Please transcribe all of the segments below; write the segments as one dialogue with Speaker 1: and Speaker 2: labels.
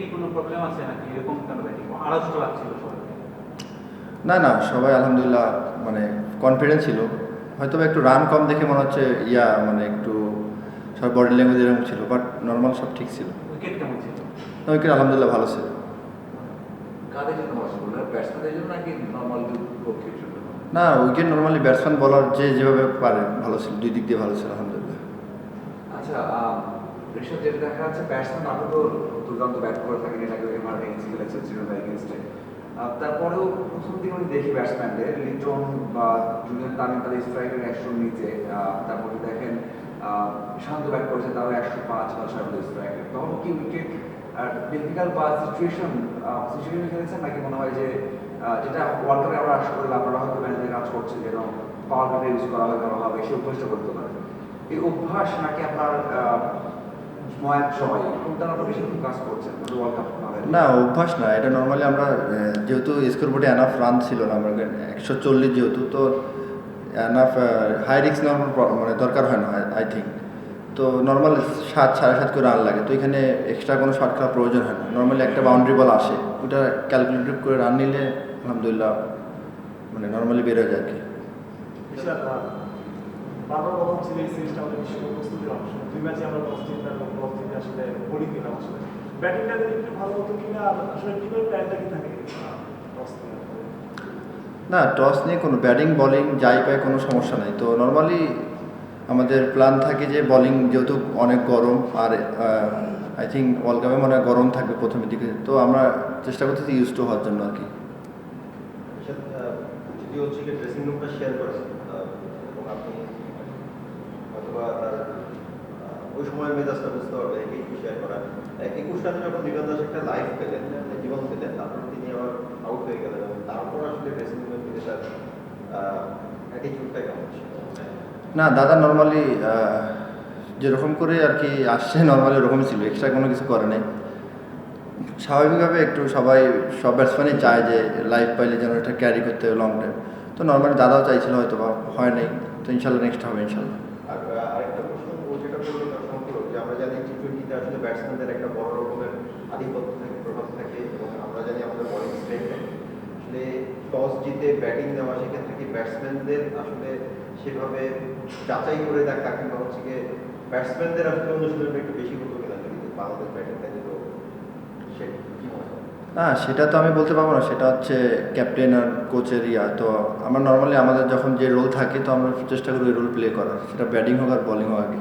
Speaker 1: কি কোনো প্রবলেম আছে নাকি? এরকম কেন আড়ষ্ট লাগছিল
Speaker 2: না না সবাই আলহামদুলিল্লাহ মানে কনফিডেন্স ছিল। হয়তো একটু রান কম দেখে মনে হচ্ছে ইয়া মানে একটু সব বডি ল্যাঙ্গুয়েজ এরকম ছিল বাট নর্মাল সব ঠিক ছিল।
Speaker 1: উইকেট কেমন ছিল?
Speaker 2: উইকেট আলহামদুলিল্লাহ ভালো ছিল। না উইকেট নর্মালি ব্যাটসম্যান বলার যে যেভাবে পারে ভালো ছিল দুই দিক দিয়ে ভালো ছিল আলহামদুলিল্লাহ।
Speaker 3: আচ্ছা ঋষভ যেটা দেখা যাচ্ছে ব্যাটসম্যান আপনি দুর্দান্ত ব্যাট করে থাকেন আগে এমআর এগেন্সট খেলেছেন শ্রীলঙ্কা এগেনস্টে তারপরেও প্রথম দিন আমি দেখি ব্যাটসম্যানদের লিটন বা জুনিয়র তামিম তাদের স্ট্রাইকের একশোর নিচে তারপরে দেখেন শান্ত ব্যাট করেছে, তাও একশো পাঁচ বা সাত স্ট্রাইকের তখন কি উইকেট ডিফিকাল্ট বা সিচুয়েশন সিচুয়েশনে খেলেছেন? নাকি মনে হয় যে যেটা ওয়ার্ল্ড কাপে আমরা আশা করি আপনারা হয়তো ম্যানেজের কাজ করছে যেন পাওয়ার কাপে ইউজ করা হয়, করা হবে, সে অভ্যাসটা করতে পারে এই অভ্যাস নাকি আপনার
Speaker 2: না অভ্যাস না এটা নর্মালি আমরা যেহেতু স্কোর বোর্ডে এনাফ রান ছিল না আমার একশো চল্লিশ যেহেতু তো এনাফ হাই রিক্স নেওয়ার মানে দরকার হয় না আই থিঙ্ক তো নর্মাল সাত সাড়ে সাত করে রান লাগে তো এখানে এক্সট্রা কোনো শর্ট খেলার প্রয়োজন হয় না। নর্মালি একটা বাউন্ডারি বল আসে ওটা ক্যালকুলেটেড করে রান নিলে আলহামদুলিল্লাহ মানে নর্মালি বের হয়ে যায় আর কি।
Speaker 4: বারবার ছিল এই সিরিজটা আমাদের বিশ্বকাপ প্রস্তুতির অংশ দুই ম্যাচে আমরা টস জিতলাম এবং টস জিতে আসলে বোলিং দিলাম আসলে ব্যাটিংটা যদি একটু ভালো হতো কিনা আসলে টিমের প্ল্যানটা কি থাকে? টস
Speaker 2: না টস নিয়ে কোনো ব্যাটিং বলিং যাই পায় কোনো সমস্যা নাই। তো নর্মালি আমাদের প্ল্যান থাকে যে বলিং যেহেতু অনেক গরম আর আই থিঙ্ক ওয়ার্ল্ড কাপে মনে হয় গরম থাকবে প্রথমের দিকে। তো আমরা চেষ্টা করতেছি ইউজ টু হওয়ার জন্য আর কি।
Speaker 5: যদি হচ্ছে ড্রেসিং রুমটা শেয়ার করেন আহ, এবং আপনি অথবা তার আহ, ওই সময়ের মেজাজটা বুঝতে পারবে একটু শেয়ার করা। একুশ রানে যখন বিমান দাস একটা লাইফ পেলেন মানে জীবন পেলেন তারপর তিনি আবার আউট হয়ে গেলেন এবং তারপর আসলে ড্রেসিং রুমে ফিরে তার অ্যাটিটিউডটা কেমন
Speaker 2: না দাদা নর্মালি যেরকম করে আর কি আসছে নর্মালি ওরকমই ছিল এক্সট্রা কোনো কিছু করে নাই। স্বাভাবিকভাবে একটু সবাই সব ব্যাটসম্যানই চায় যে লাইফ পাইলে যেন এটা ক্যারি করতে হবে লং টাইম তো নর্মালি দাদাও চাইছিল হয়তো বা হয় নাই। তো ইনশাল্লাহ নেক্সট হবে ইনশাল্লাহ।
Speaker 5: আর আরেকটা প্রশ্ন যেটা যে টি টোয়েন্টিতে আসলে ব্যাটসম্যানদের একটা বড় রকমের আধিপত্য থাকে, প্রভাব থাকে এবং আমরা জানি আমাদের বলিং স্ট্রেংথ আসলে টস জিতে ব্যাটিং নেওয়া সেক্ষেত্রে কি ব্যাটসম্যানদের আসলে সেভাবে যাচাই করে দেখা কিংবা হচ্ছে গিয়ে ব্যাটসম্যানদের আসলে অনুশীলনটা একটু বেশি হতো কিনা যদি বাংলাদেশ ব্যাটিংটা যেত সে কি হয়?
Speaker 2: না, সেটা তো আমি বলতে পারব না। সেটা হচ্ছে ক্যাপ্টেন আর কোচের ইয়া তো আমরা নর্মালি আমাদের যখন যে রোল থাকে, তো আমরা চেষ্টা করি রোল প্লে করার। সেটা ব্যাটিং হোক আর বলিং হোক আগে।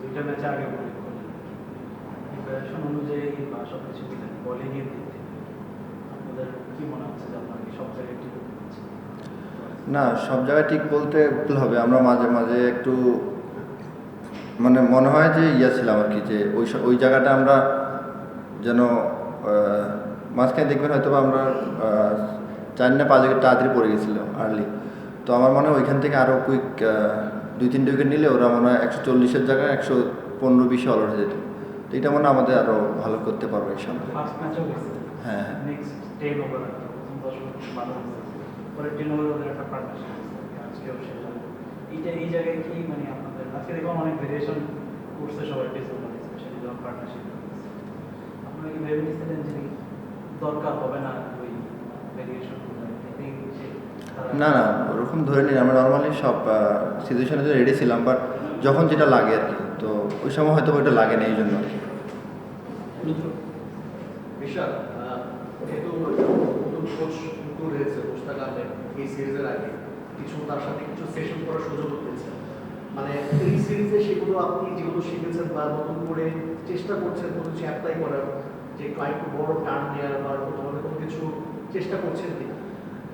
Speaker 1: দুইটা ম্যাচে আগে প্রিপারেশন অনুযায়ী বা সব কিছু দিক আপনাদের মনে হচ্ছে যে আপনার সব জায়গায় ঠিক
Speaker 2: না, সব জায়গায় ঠিক বলতে ভুল হবে। আমরা মাঝে মাঝে একটু মানে মনে হয় যে ইয়া ছিলাম আর কি, যে ওই ওই জায়গাটা আমরা যেন মাঝখানে দেখবেন হয়তো আমরা চার না পাঁচ উইকেট তাড়াতাড়ি পড়ে গেছিলাম আর্লি তো আমার মনে হয় ওইখান থেকে আরও কুইক দুই তিনটে উইকেট নিলে ওরা মনে হয় একশো চল্লিশের জায়গায় একশো পনেরো বিশে অল হয়ে যেত। তো এটা মনে হয় আমাদের আরও ভালো করতে পারব হ্যাঁ।
Speaker 1: এই জায়গায় কি মানে আপনাদের? আজকে দেখলাম অনেক ভেরিয়েশন করছে সবাই টেস্ট ওভার স্পেশালি যখন পার্টনারশিপ আপনারা কি যে দরকার হবে না ওই ভেরিয়েশন
Speaker 2: না না, ওরকম ধরে নিন, আমরা নর্মালি সব সিচুয়েশনে রেডি ছিলাম বাট যখন যেটা লাগে আর কি, তো ওই সময় হয়তো ওইটা লাগে না, এই জন্য আর কি।
Speaker 6: কিছু তার সাথে সুযোগ মানে সিরিজে সেগুলো আপনি যেগুলো শিখেছেন নতুন করে চেষ্টা করছেন যে বড় কিছু চেষ্টা করছেন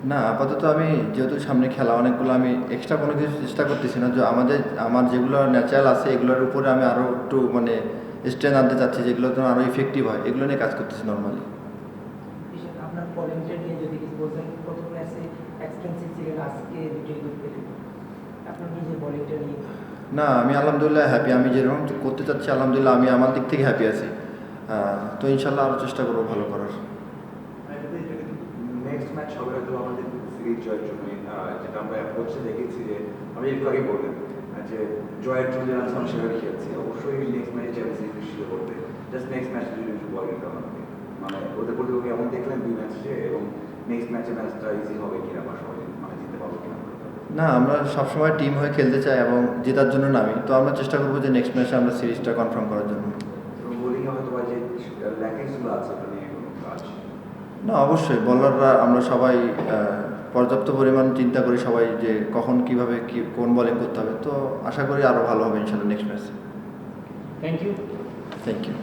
Speaker 2: না আপাতত আমি যেহেতু সামনে খেলা অনেকগুলো আমি এক্সট্রা কোনো কিছু চেষ্টা করতেছি না। যে আমাদের আমার যেগুলো ন্যাচারাল আছে এগুলোর উপরে আমি আরও একটু মানে স্ট্রেন আনতে চাচ্ছি যেগুলো যেন আরও ইফেক্টিভ হয় এগুলো নিয়ে কাজ করতেছি নর্মালি না আমি আলহামদুলিল্লাহ হ্যাপি আমি যেরকম করতে চাচ্ছি আলহামদুলিল্লাহ আমি আমার দিক থেকে হ্যাপি আছি। তো ইনশাল্লাহ আরও চেষ্টা করব ভালো করার।
Speaker 3: নেক্সট ম্যাচ হবে হয়তো আমাদের সিরিজ জয়ের জন্য যেটা আমরা অ্যাপ্রোচে দেখেছি যে আমি একটু আগে বললেন আহ, যে জয়ের জন্য আমরা সেভাবে খেলছি। অবশ্যই নেক্সট ম্যাচে চ্যাম্পিয়ন্স বলিংটা ওনাকে মানে ওদের প্রতিপক্ষ এমন দেখলেন দুই ম্যাচে এবং নেক্সট ম্যাচে ম্যাচটা ইজি হবে কিনা বা সবাই মানে জিততে পারব কিনা।
Speaker 2: না আমরা সবসময় টিম হয়ে খেলতে চাই এবং জেতার জন্য নামি। তো আমরা চেষ্টা করব যে নেক্সট ম্যাচে আমরা সিরিজটা কনফার্ম করার জন্য।
Speaker 3: এবং বোলিংয়ে হয়তো বা যে ল্যাকিংসগুলো আছে
Speaker 2: না অবশ্যই। বলাররা আমরা সবাই পর্যাপ্ত পরিমাণ চিন্তা করি সবাই যে কখন কীভাবে কি কোন বলিং করতে হবে। তো আশা করি আরও ভালো হবে ইনশাল্লাহ নেক্সট ম্যাচে
Speaker 1: থ্যাংক ইউ
Speaker 2: থ্যাংক ইউ